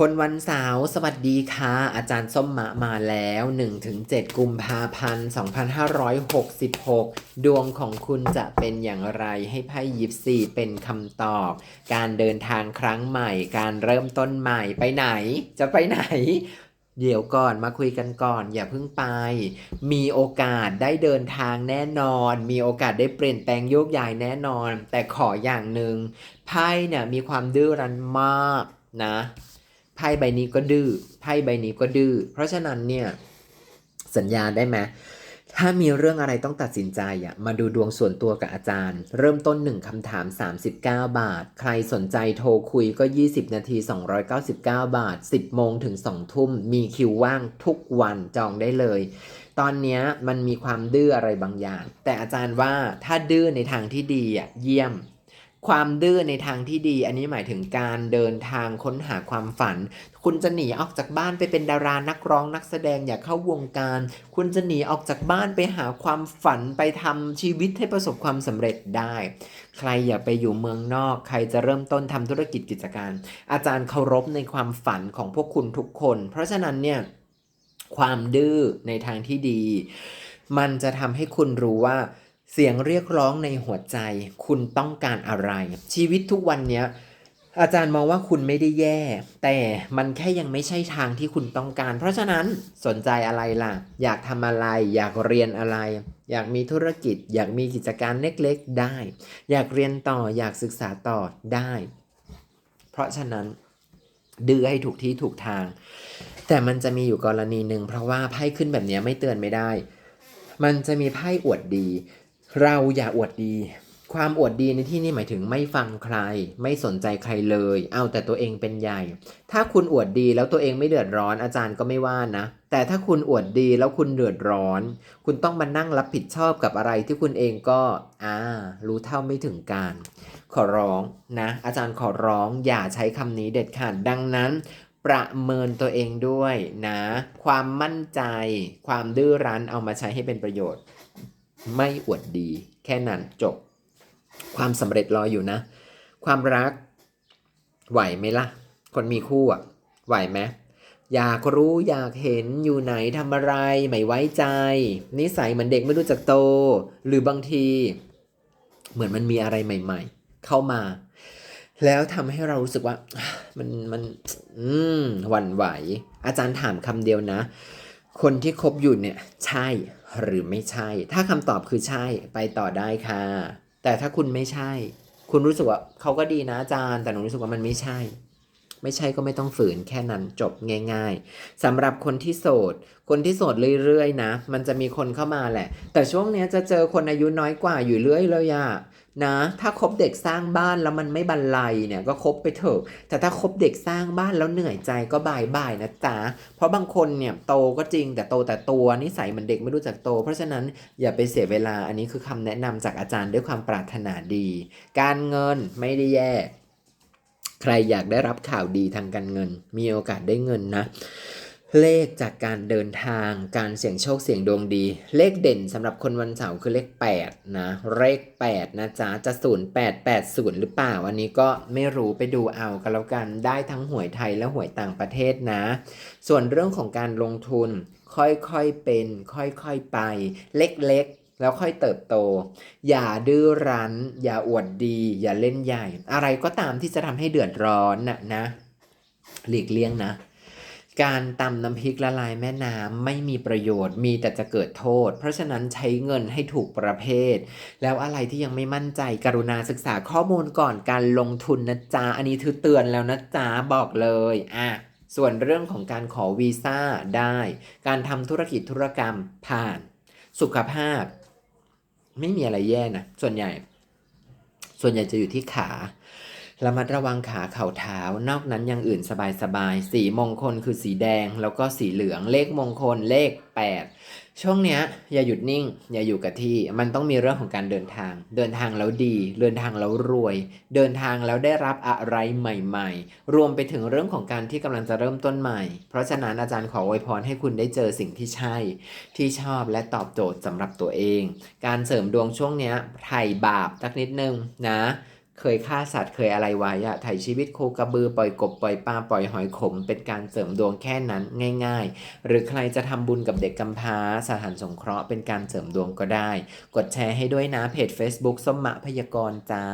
คนวันเสาร์สวัสดีค่ะ อาจารย์ส้มมะมาแล้ว 1-7 กุมภาพันธ์ 2566 ดวงของคุณจะเป็นอย่างไรให้ไพ่ยิปซีเป็นคำตอบ การเดินทางครั้งใหม่ การเริ่มต้นใหม่ไปไหน จะไปไหนเดี๋ยวก่อนมาคุยกันก่อน อย่าเพิ่งไป มีโอกาสได้เดินทางแน่นอน มีโอกาสได้เปลี่ยนแปลงโยกย้ายแน่นอน แต่ขออย่างหนึ่งไพ่เนี่ยมีความดื้อรั้นมากนะ ไพ่ใบนี้ก็ดื้อไพ่ใบนี้ก็ดื้อเพราะฉะนั้นเนี่ยสัญญาได้ไหมถ้ามีเรื่องอะไรต้องตัดสินใจอะมาดูดวงส่วนตัวกับอาจารย์ เริ่มต้น 1คำถาม 39 บาท ใครสนใจโทรคุยก็ 20 นาที 299 บาท 10 โมงถึง 2 ทุ่ม มีคิวว่างทุกวันจองได้เลย ตอนนี้มันมีความดื้ออะไรบางอย่าง แต่อาจารย์ว่าถ้าดื้อในทางที่ดีอะเยี่ยม ความดื้อในทางที่ดี อันนี้หมายถึงการเดินทางค้นหาความฝัน คุณจะหนีออกจากบ้านไปเป็นดารานักร้องนักแสดงอยากเข้าวงการ คุณจะหนีออกจากบ้านไปหาความฝันไปทำชีวิตให้ประสบความสำเร็จได้ ใครอย่าไปอยู่เมืองนอก ใครจะเริ่มต้นทำธุรกิจกิจการ อาจารย์เคารพในความฝันของพวกคุณทุกคน เพราะฉะนั้นเนี่ยความดื้อในทางที่ดี มันจะทำให้คุณรู้ว่า เสียงเรียกร้องในหัวใจ คุณต้องการอะไร ชีวิตทุกวันเนี้ยอาจารย์มองว่าคุณไม่ได้แย่ แต่มันแค่ยังไม่ใช่ทางที่คุณต้องการ เพราะฉะนั้นสนใจอะไรล่ะ อยากทำอะไร อยากเรียนอะไร อยากมีธุรกิจ อยากมีกิจการเล็กๆ ได้ อยากเรียนต่อ อยากศึกษาต่อได้ เพราะฉะนั้นดื้อให้ถูกที่ถูกทาง แต่มันจะมีอยู่กรณีหนึ่งเพราะว่าไพ่ขึ้นแบบนี้ไม่เตือนไม่ได้ มันจะมีไพ่อวดดี เราอย่าอวดดี ความอวดดีในที่นี้หมายถึงไม่ฟังใคร ไม่สนใจใครเลย เอาแต่ตัวเองเป็นใหญ่ ถ้าคุณอวดดีแล้วตัวเองไม่เดือดร้อนอาจารย์ก็ไม่ว่านะ แต่ถ้าคุณอวดดีแล้วคุณเดือดร้อน คุณต้องมานั่งรับผิดชอบกับอะไรที่คุณเองก็อ่ารู้เท่าไม่ถึงการ ขอร้องนะ อาจารย์ขอร้องอย่าใช้คำนี้เด็ดขาดดังนั้นประเมินตัวเองด้วยนะ ความมั่นใจ ความดื้อรั้นเอามาใช้ให้เป็นประโยชน์ ไม่อวดดี แค่นั้นจบ ความสำเร็จรออยู่นะ ความรัก ไหวไหมล่ะ คนมีคู่อะ ไหวไหมอยากรู้อยากเห็นอยู่ไหนทำอะไร ไม่ไว้ใจ นิสัยเหมือนเด็กไม่รู้จักโต หรือบางที เหมือนมันมีอะไรใหม่ ๆ เข้ามา แล้วทำให้เรารู้สึกว่า มันมัน อืมหวั่นไหว อาจารย์ถามคำเดียวนะ คนที่คบอยู่เนี่ยใช่หรือไม่ใช่ ถ้าคำตอบคือใช่ไปต่อได้ค่ะ แต่ถ้าคุณไม่ใช่ คุณรู้สึกว่าเขาก็ดีนะอาจารย์ แต่หนูรู้สึกว่ามันไม่ใช่ ไม่ใช่ก็ไม่ต้องฝืนแค่นั้นจบง่าย ๆสำหรับคนที่โสด คนที่โสดเรื่อยๆนะ มันจะมีคนเข้ามาแหละ แต่ช่วงนี้จะเจอคนอายุน้อยกว่าอยู่เรื่อยเลยอะนะ ถ้าคบเด็กสร้างบ้านแล้วมันไม่บรรลัยเนี่ยก็คบไปเถอะ แต่ถ้าคบเด็กสร้างบ้านแล้วเหนื่อยใจก็บายบายนะจ๊ะ เพราะบางคนเนี่ยโตก็จริงแต่โตแต่ตัวนิสัยเหมันเด็กไม่รู้จักโต เพราะฉะนั้นอย่าไปเสียเวลาอันนี้คือคำแนะนำจากอาจารย์ด้วยความปรารถนาดี การเงินไม่ได้แย่ ใครอยากได้รับข่าวดีทางการเงิน มีโอกาสได้เงินนะ เลขจากการเดินทางการเสี่ยงโชคเสี่ยงดวงดี เลขเด่นสำหรับคนวันเสาร์คือเลข 8 นะ เลข 8 นะจ๊ะ จะ 0880 หรือเปล่า อันนี้ก็ไม่รู้ไปดูเอากันแล้วกันได้ทั้งหวยไทยและหวยต่างประเทศนะ ส่วนเรื่องของการลงทุนค่อยๆเป็น ค่อยๆไป เล็กๆ แล้วค่อยเติบโต อย่าดื้อรั้น อย่าอวดดี อย่าเล่นใหญ่ อะไรก็ตามที่จะทำให้เดือดร้อนน่ะนะ หลีกเลี่ยงนะ การตำน้ำพริกละลายแม่น้ำไม่มีประโยชน์ มีแต่จะเกิดโทษ เพราะฉะนั้นใช้เงินให้ถูกประเภท แล้วอะไรที่ยังไม่มั่นใจ กรุณาศึกษาข้อมูลก่อนการลงทุนนะจ๊ะ อันนี้ถือเตือนแล้วนะจ๊ะ บอกเลย อะส่วนเรื่องของการขอวีซ่าได้ การทำธุรกิจธุรกรรมผ่าน สุขภาพ ไม่มีอะไรแย่นะส่วนใหญ่ ส่วนใหญ่จะอยู่ที่ขา ระมัดระวังขาเข่าเท้า นอกนั้นอย่างอื่นสบายๆ สีมงคลคือสีแดง แล้วก็สีเหลือง เลขมงคล เลข 8 ช่วงเนี้ยอย่าหยุดนิ่ง อย่าอยู่กับที่ มันต้องมีเรื่องของการเดินทาง เดินทางแล้วดี เดินทางแล้วรวย เดินทางแล้วได้รับอะไรใหม่ ๆ รวมไปถึงเรื่องของการที่กำลังจะเริ่มต้นใหม่ เพราะฉะนั้นอาจารย์ขออวยพรให้คุณได้เจอสิ่งที่ใช่ ที่ชอบและตอบโจทย์สำหรับตัวเอง การเสริมดวงช่วงเนี้ยไถ่บาปสักนิดนึงนะ เคยฆ่าสัตว์เคยอะไรไว้อะถ่ายชีวิตโคกระบือปล่อยกบปล่อยปลาปล่อยหอยขม เป็นการเสริมดวงแค่นั้นง่าย ๆ หรือใครจะทำบุญกับเด็กกำพร้าสถานสงเคราะห์เป็นการเสริมดวงก็ได้ กดแชร์ให้ด้วยนะเพจ Facebook ส้มมะพยากรณ์จ้า